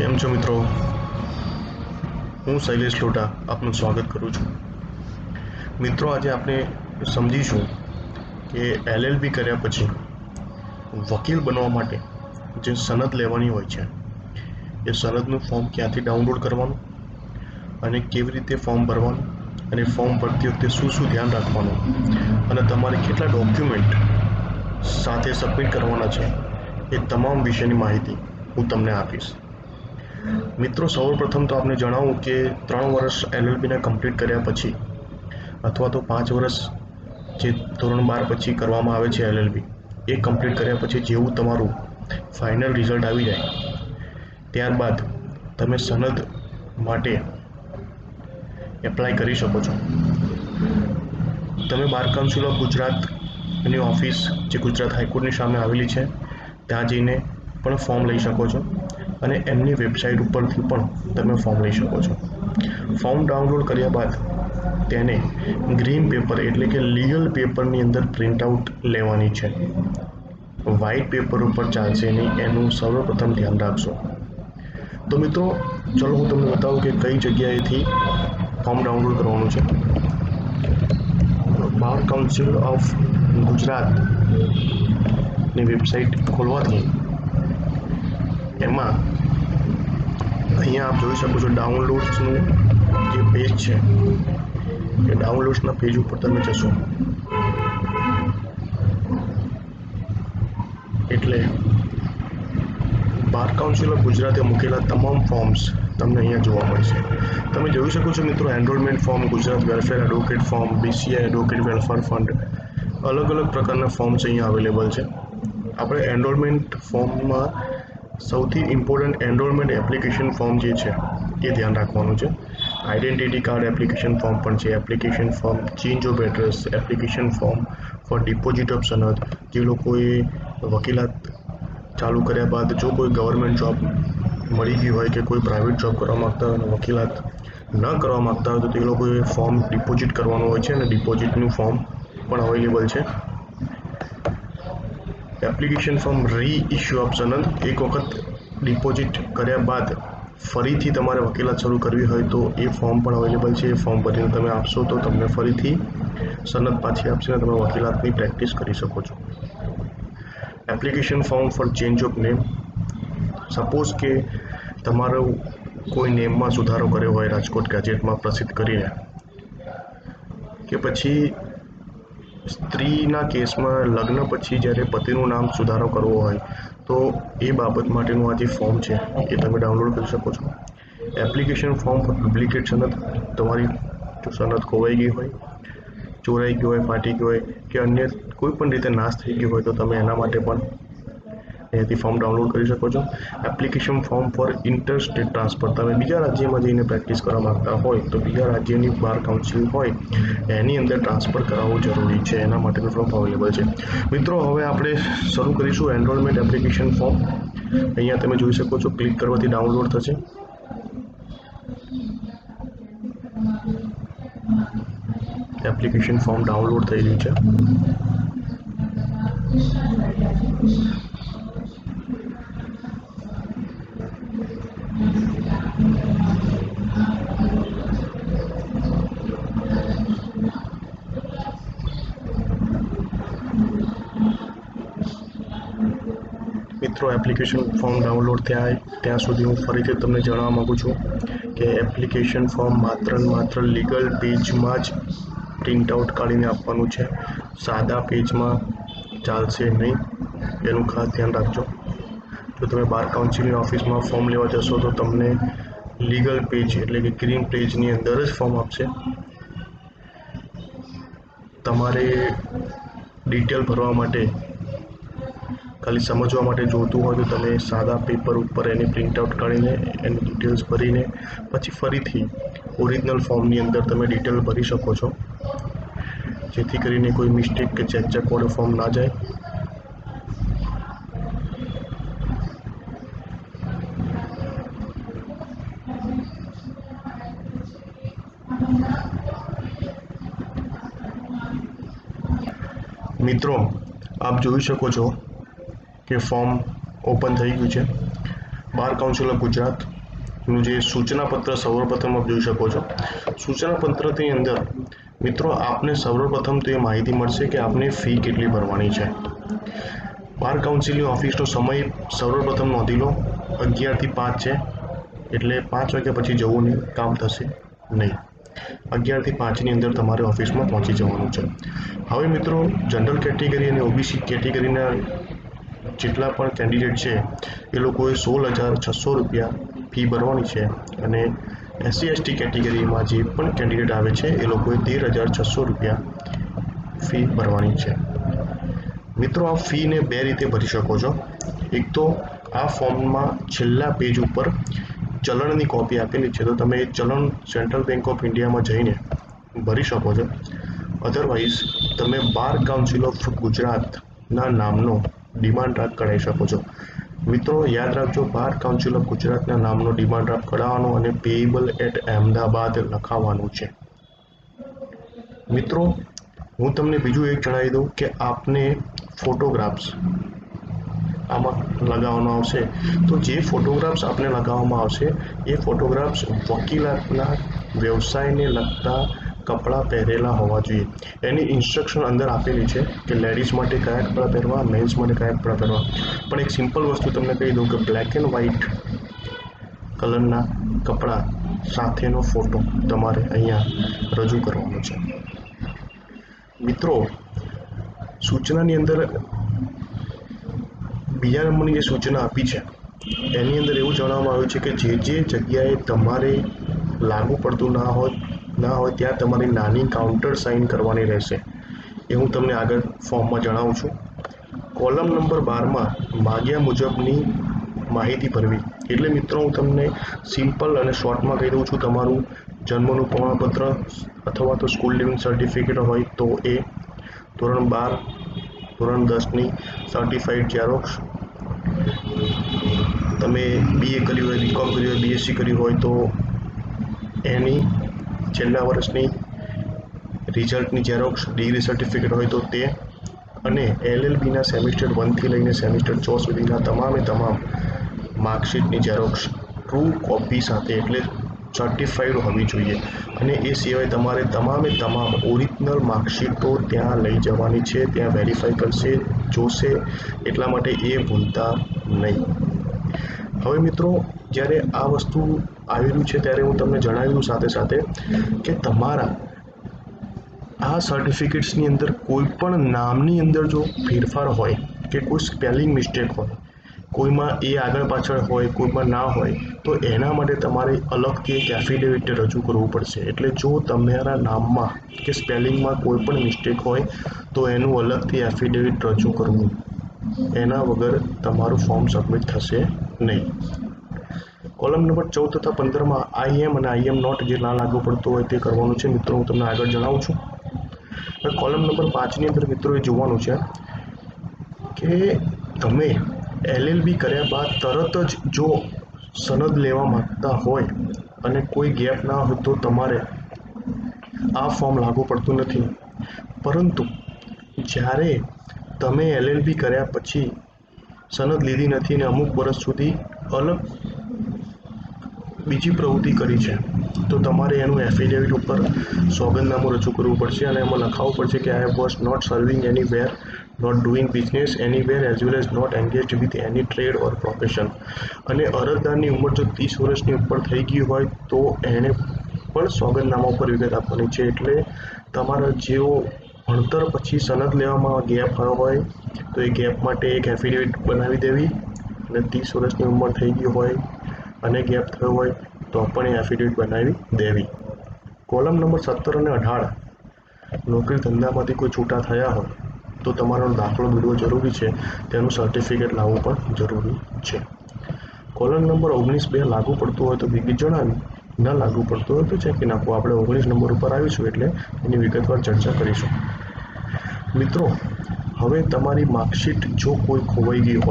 કેમ છો મિત્રો? હું શૈલેષ લોટા આપનું સ્વાગત કરું છું. મિત્રો, આજે આપણે સમજીશું કે એલએલબી કર્યા પછી વકીલ બનવા માટે જે સનદ લેવાની હોય છે, એ સનદનું ફોર્મ ક્યાંથી ડાઉનલોડ કરવાનું અને કેવી રીતે ફોર્મ ભરવાનું અને ફોર્મ ભરતી વખતે શું શું ધ્યાન રાખવાનું અને તમારે કેટલા ડોક્યુમેન્ટ સાથે સબમિટ કરવાના છે, એ તમામ વિશેની માહિતી હું તમને આપીશ. મિત્રો, સૌપ્રથમ તો આપને જણાવું કે ત્રણ વર્ષ એલએલબીને કમ્પ્લીટ કર્યા પછી અથવા તો પાંચ વર્ષ જે ધોરણ બાર પછી કરવામાં આવે છે એલએલબી એ કમ્પ્લીટ કર્યા પછી જેવું તમારું ફાઇનલ રિઝલ્ટ આવી જાય. ત્યારબાદ તમે સનદ માટે એપ્લાય કરી શકો છો. તમે બાર કાઉન્સિલ ઓફ ગુજરાતની ઓફિસ જે ગુજરાત હાઈકોર્ટની સામે આવેલી છે, ત્યાં જઈને પણ ફોર્મ લઈ શકો છો. અને એમની વેબસાઇટ ઉપરથી પણ તમે ફોર્મ લઈ શકો છો. ફોર્મ ડાઉનલોડ કર્યા બાદ તેને ગ્રીન પેપર એટલે કે લીગલ પેપરની અંદર પ્રિન્ટ આઉટ લેવાની છે. વ્હાઇટ પેપર ઉપર ચાલશે નહીં, એનું સર્વપ્રથમ ધ્યાન રાખશો. તો મિત્રો, ચલો હું તમને બતાવું કે કઈ જગ્યાએથી ફોર્મ ડાઉનલોડ કરવાનું છે. બાર કાઉન્સિલ ઓફ ગુજરાતની વેબસાઇટ ખોલવાથી એમાં અહીંયા આપ જોઈ શકો છો ડાઉનલોડ્સનું જે પેજ છે, એ ડાઉનલોડ્સના પેજ ઉપર તમે જશો. એટલે બાર કાઉન્સિલ ઓફ ગુજરાતે મૂકેલા તમામ ફોર્મ્સ તમને અહીંયા જોવા મળશે. તમે જોઈ શકો છો મિત્રો enrolment form Gujarat welfare advocate form BCI advocate welfare fund અલગ અલગ પ્રકારના ફોર્મ્સ અહીંયા અવેલેબલ છે. આપણે એનરોલમેન્ટ ફોર્મમાં સૌથી ઇમ્પોર્ટન્ટ એનરોલમેન્ટ એપ્લિકેશન ફોર્મ જે છે, એ ધ્યાન રાખવાનું છે. આઈડેન્ટિટી કાર્ડ એપ્લિકેશન ફોર્મ પણ છે. Application form change of address application form for deposit of sanad જે લોકોએ વકીલાત ચાલુ કર્યા બાદ જો કોઈ ગવર્મેન્ટ જોબ મળી ગઈ હોય કે કોઈ પ્રાઇવેટ જોબ કરવા માગતા હોય વકીલાત ન કરવા માગતા હોય તો તે લોકોએ ફોર્મ ડિપોઝિટ કરવાનું હોય છે અને ડિપોઝિટનું ફોર્મ પણ અવેલેબલ છે. Application form re issue of sanad. એક વખત ડિપોઝિટ કર્યા બાદ ફરીથી તમારે વકીલાત શરૂ કરવી હોય તો એ ફોર્મ પણ અવેલેબલ છે. એ ફોર્મ ભરીને તમે આપશો તો તમને ફરીથી સનદ પાછી આપશે અને તમે વકીલાતની પ્રેક્ટિસ કરી શકો છો. Application form for change of name suppose કે તમારો કોઈ નેમમાં સુધારો કર્યો હોય રાજકોટ ગેજેટમાં પ્રસિદ્ધ કરીને કે પછી સ્ત્રીના કેસમાં લગ્ન પછી જ્યારે પતિનું નામ સુધારો કરવો હોય, તો એ બાબત માટેનું આ જે ફોર્મ છે, એ તમે ડાઉનલોડ કરી શકો છો. એપ્લિકેશન ફોર્મ પર ડુપ્લિકેટ સનદ, તમારી જો સનદ ખોવાઈ ગઈ હોય, ચોરાઈ ગઈ હોય, ફાટી ગઈ હોય કે અન્ય કોઈ પણ રીતે નાશ થઈ ગયો હોય, તો તમે એના માટે પણ અહીંયાથી ફોર્મ ડાઉનલોડ કરી શકો છો. Application form for interstate transfer તમે બીજા રાજ્યમાં જઈને પ્રેક્ટિસ કરવા માગતા હોય તો બીજા રાજ્યની બાર કાઉન્સિલ હોય, એની અંદર ટ્રાન્સફર કરાવવું જરૂરી છે. એના માટેનું ફોર્મ અવેલેબલ છે. મિત્રો, હવે આપણે શરૂ કરીશું એનરોલમેન્ટ એપ્લિકેશન ફોર્મ અહીંયા તમે જોઈ શકો છો ક્લિક કરવાથી ડાઉનલોડ થશે. એપ્લિકેશન ફોર્મ ડાઉનલોડ થઈ રહ્યું છે. મિત્રો એપ્લિકેશન ફોર્મ ડાઉનલોડ થયા. ત્યાં સુધી હું ફરીથી તમને જણાવવા માગું છું કે એપ્લિકેશન ફોર્મ માત્ર ને માત્ર લીગલ પેજમાં જ પ્રિન્ટ આઉટ કાઢીને આપવાનું છે. સાદા પેજમાં ચાલશે નહીં. એનું ખાસ ધ્યાન રાખજો. જો તમે બાર કાઉન્સિલની ઓફિસમાં ફોર્મ લેવા જશો તો તમને લીગલ પેજ એટલે કે ગ્રીન પેજની અંદર જ ફોર્મ આપશે. તમારે ડિટેલ ભરવા માટે, ખાલી સમજવા માટે જોતું હોય તો તમે સાદા પેપર ઉપર એની પ્રિન્ટ આઉટ કાઢીને એની ડિટેલ્સ ભરીને પછી ફરીથી ઓરિજિનલ ફોર્મની અંદર તમે ડિટેલ ભરી શકો છો. જેથી કરીને કોઈ મિસ્ટેક કે ચેક ચેક વાળું ફોર્મ ના જાય. મિત્રો, આપ જોઈ શકો છો કે ફોર્મ ઓપન થઈ ગયું છે. બાર કાઉન્સિલ ઓફ ગુજરાતનું જે સૂચનાપત્ર, સર્વપ્રથમ આપ જોઈ શકો છો. સૂચનાપત્રની અંદર, મિત્રો, આપને સર્વપ્રથમ તો એ માહિતી મળશે કે આપને ફી કેટલી ભરવાની છે. બાર કાઉન્સિલની ઓફિસનો સમય સર્વપ્રથમ નોંધી લો. અગિયારથી પાંચ છે. એટલે પાંચ વાગ્યા પછી જવું નહીં, કામ થશે નહીં. અગિયારથી પાંચની અંદર તમારે ઓફિસમાં પહોંચી જવાનું છે. હવે મિત્રો જનરલ કેટેગરી અને ઓબીસી કેટેગરીના જેટલા પણ કેન્ડિડેટ છે, એ લોકોએ સોળ હજાર છસો રૂપિયા ફી ભરવાની છે અને એસસી એસટી કેટેગરીમાં જે પણ કેન્ડિડેટ આવે છે, એ લોકોએ તેર હજાર છસો રૂપિયા ફી ભરવાની છે. મિત્રો આ ફીને બે રીતે ભરી શકો છો. એક તો આ ફોર્મમાં છેલ્લા પેજ ઉપર ચલણની કોપી આપેલી છે, તો તમે એ ચલણ સેન્ટ્રલ બેંક ઓફ ઇન્ડિયામાં જઈને ભરી શકો છો. અધરવાઇઝ તમે બાર કાઉન્સિલ ઓફ ગુજરાતના નામનો ડિમાન્ડ ડ્રાફ્ટ કઢાવી શકો છો. મિત્રો, યાદ રાખજો બાર કાઉન્સિલ ઓફ ગુજરાતના નામનો ડિમાન્ડ ડ્રાફ્ટ કઢાવવાનો અને પેએબલ એટ અહેમદાબાદ લખાવવાનું છે. મિત્રો, હું તમને બીજું એક જણાવી દઉં કે આપને ફોટોગ્રાફ્સ આમાં લગાવવામાં આવશે. તો જે ફોટોગ્રાફ્સ આપણે લગાવવામાં આવશે, એ ફોટોગ્રાફ્સ વકીલાતના વ્યવસાયને લગતા કપડાં પહેરેલા હોવા જોઈએ. એની ઇન્સ્ટ્રક્શન અંદર આપેલી છે કે લેડીઝ માટે કયા કપડાં પહેરવા મેન્સ માટે કયા કપડાં પહેરવા. પણ એક સિમ્પલ વસ્તુ તમને કહી દઉં કે બ્લેક એન્ડ વ્હાઇટ કલરના કપડાં સાથેનો ફોટો તમારે અહીંયા રજૂ કરવાનો છે. મિત્રો, સૂચનાની અંદર બીજા નંબરની જે સૂચના આપી છે, એની અંદર એવું જણાવવામાં આવ્યું છે કે જે જે જગ્યાએ તમારે લાગુ પડતું ના હોય ના હોય ત્યાં તમારી નાની કાઉન્ટર સાઇન કરવાની રહેશે. એ હું તમને આગળ ફોર્મમાં જણાવું છું. કોલમ નંબર બારમાં માગ્યા મુજબની માહિતી ભરવી. એટલે મિત્રો, હું તમને સિમ્પલ અને શોર્ટમાં કહી દઉં છું, તમારું જન્મનું પ્રમાણપત્ર અથવા તો સ્કૂલ લિવિંગ સર્ટિફિકેટ હોય તો એ ધોરણ બાર, ધોરણ દસની સર્ટિફાઈડ ઝેરોક્ષ તમે બીએ કર્યું હોય બીકોમ કર્યું હોય બીએસસી કર્યું હોય, તો એની છેલ્લા વર્ષની રિઝલ્ટની ઝેરોક્ષ ડિગ્રી સર્ટિફિકેટ હોય તો તે અને એલએલબીના સેમિસ્ટર વનથી લઈને સેમિસ્ટર છ સુધીના તમામે તમામ માર્કશીટની ઝેરોક્ષ ટ્રુ કોપી સાથે એટલે સર્ટિફાઈડ હોવી જોઈએ. અને એ સિવાય તમારે તમામે તમામ ઓરિજિનલ માર્કશીટો ત્યાં લઈ જવાની છે, ત્યાં વેરીફાઈ કરશે, જોશે, એટલા માટે એ ભૂલતા નહીં. હવે મિત્રો, જ્યારે આ વસ્તુ આવેલું છે ત્યારે હું તમને જણાવ્યું સાથે સાથે કે તમારા આ સર્ટિફિકેટ્સની અંદર કોઈ પણ નામની અંદર જો ફેરફાર હોય કે કોઈ સ્પેલિંગ મિસ્ટેક હોય, કોઈમાં એ આગળ પાછળ હોય, કોઈમાં ના હોય, તો એના માટે તમારે અલગથી એક એફિડેવિટ રજૂ કરવું પડશે. એટલે જો તમારા નામમાં કે સ્પેલિંગમાં કોઈ પણ મિસ્ટેક હોય, તો એનું અલગથી એફિડેવિટ રજૂ કરવું. એના વગર તમારું ફોર્મ સબમિટ થશે નહીં. કોલમ નંબર ચૌદ તથા પંદરમાં આઈએમ અને આઈએમ નોટ જે ના લાગુ પડતું હોય તે કરવાનું છે. મિત્રો, હું તમને આગળ જણાવું છું. હવે કોલમ નંબર પાંચની અંદર મિત્રો એ જોવાનું છે કે તમે એલએલબી કર્યા બાદ તરત જ જો સનદ લેવા માંગતા હોય અને કોઈ ગેપ ના હોય તો તમારે આ ફોર્મ લાગુ પડતું નથી. પરંતુ જ્યારે તમે એલએલબી કર્યા પછી સનદ લીધી નથી અને અમુક વર્ષ સુધી અલગ બીજી પ્રવૃત્તિ કરી છે. તો તમારે એનું એફિડેવિટ ઉપર સોગંદનામું રજૂ કરવું પડશે અને એમાં લખાવવું પડશે કે I was not serving anywhere not doing business anywhere as well as not engage with any trade or profession અને અરજદારની ઉંમર જો ત્રીસ વર્ષની ઉપર થઈ ગઈ હોય તો એણે પણ સોગંદનામા ઉપર વિગત આપવાની છે. એટલે તમારા જેઓ ભણતર પછી સનદ લેવામાં ગેપ હોય, તો એ ગેપ માટે એક એફિડેવિટ બનાવી દેવી અને ત્રીસ વર્ષની ઉંમર થઈ ગઈ હોય અને ગેપ થયો હોય, તો પણ એ એફિડેવિટ બનાવી દેવી. કોલમ નંબર સત્તર અને અઢાર, નોકરી ધંધામાંથી કોઈ છૂટા થયા હોય, તો તમારો દાખલો મેળવો જરૂરી છે. તેનું સર્ટિફિકેટ લાવવું પણ જરૂરી છે. કોલમ નંબર ઓગણીસ બે લાગુ પડતું હોય તો વિગત જણાવી. ન લાગુ પડતું હોય તો ચેકી નાખવું આપણે ઓગણીસ નંબર ઉપર આવીશું એટલે એની વિગતવાર ચર્ચા કરીશું. મિત્રો હવે તમારી માર્કશીટ જો કોઈ ખોવાઈ ગઈ હોય